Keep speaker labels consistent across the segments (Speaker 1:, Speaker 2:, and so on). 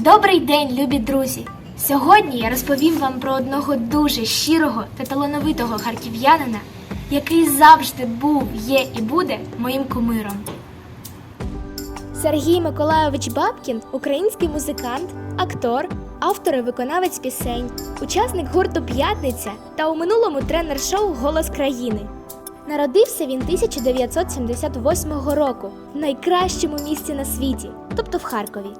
Speaker 1: Добрий день, любі друзі! Сьогодні я розповім вам про одного дуже щирого та талановитого харків'янина, який завжди був, є і буде моїм кумиром. Сергій Миколайович Бабкін український музикант, актор, автор і виконавець пісень, учасник гурту П'ятниця та у минулому тренер шоу Голос країни. Народився він 1978 року в найкращому місті на світі, тобто в Харкові.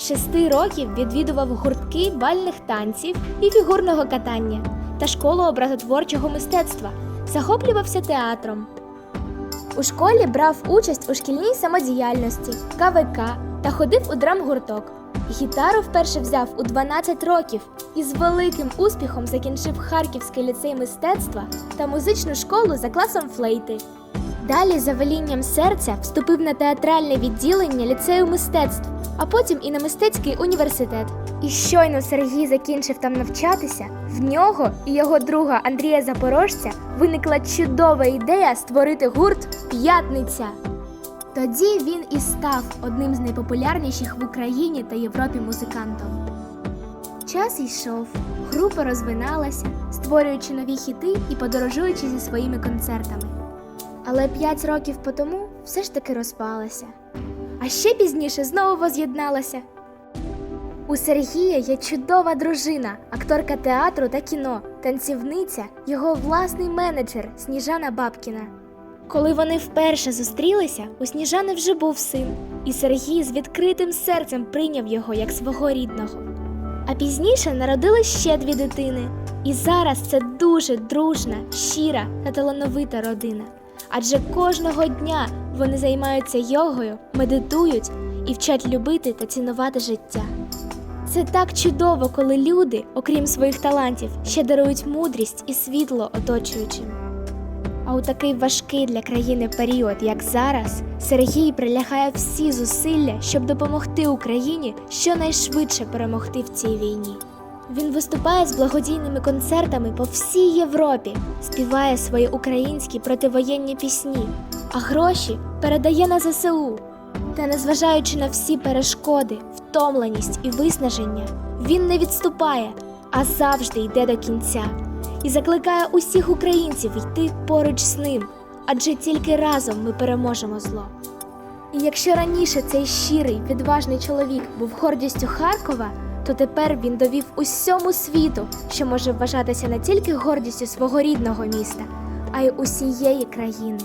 Speaker 1: Шести років відвідував гуртки бальних танців і фігурного катання та школу образотворчого мистецтва, захоплювався театром. У школі брав участь у шкільній самодіяльності, КВК та ходив у драмгурток. Гітару вперше взяв у 12 років і з великим успіхом закінчив Харківський ліцей мистецтва та музичну школу за класом флейти. Далі, за велінням серця, вступив на театральне відділення ліцею мистецтв, а потім і на мистецький університет. І щойно Сергій закінчив там навчатися, в нього і його друга Андрія Запорожця виникла чудова ідея створити гурт П'ятниця. Тоді він і став одним з найпопулярніших в Україні та Європі музикантом. Час йшов, група розвиналася, створюючи нові хіти і подорожуючи зі своїми концертами. Але п'ять років по тому все ж таки розпалася. А ще пізніше знову воз'єдналася. У Сергія є чудова дружина, акторка театру та кіно, танцівниця, його власний менеджер Сніжана Бабкіна. Коли вони вперше зустрілися, у Сніжани вже був син, і Сергій з відкритим серцем прийняв його як свого рідного. А пізніше народили ще дві дитини. І зараз це дуже дружна, щира та талановита родина. Адже кожного дня вони займаються йогою, медитують і вчать любити та цінувати життя. Це так чудово, коли люди, окрім своїх талантів, ще дарують мудрість і світло оточуючим. А у такий важкий для країни період, як зараз, Сергій прилягає всі зусилля, щоб допомогти Україні щонайшвидше перемогти в цій війні. Він виступає з благодійними концертами по всій Європі, співає свої українські противоєнні пісні, а гроші передає на ЗСУ. Та незважаючи на всі перешкоди, втомленість і виснаження, він не відступає, а завжди йде до кінця і закликає усіх українців йти поруч з ним, адже тільки разом ми переможемо зло. І якщо раніше цей щирий, відважний чоловік був гордістю Харкова, то тепер він довів усьому світу, що може вважатися не тільки гордістю свого рідного міста, а й усієї країни.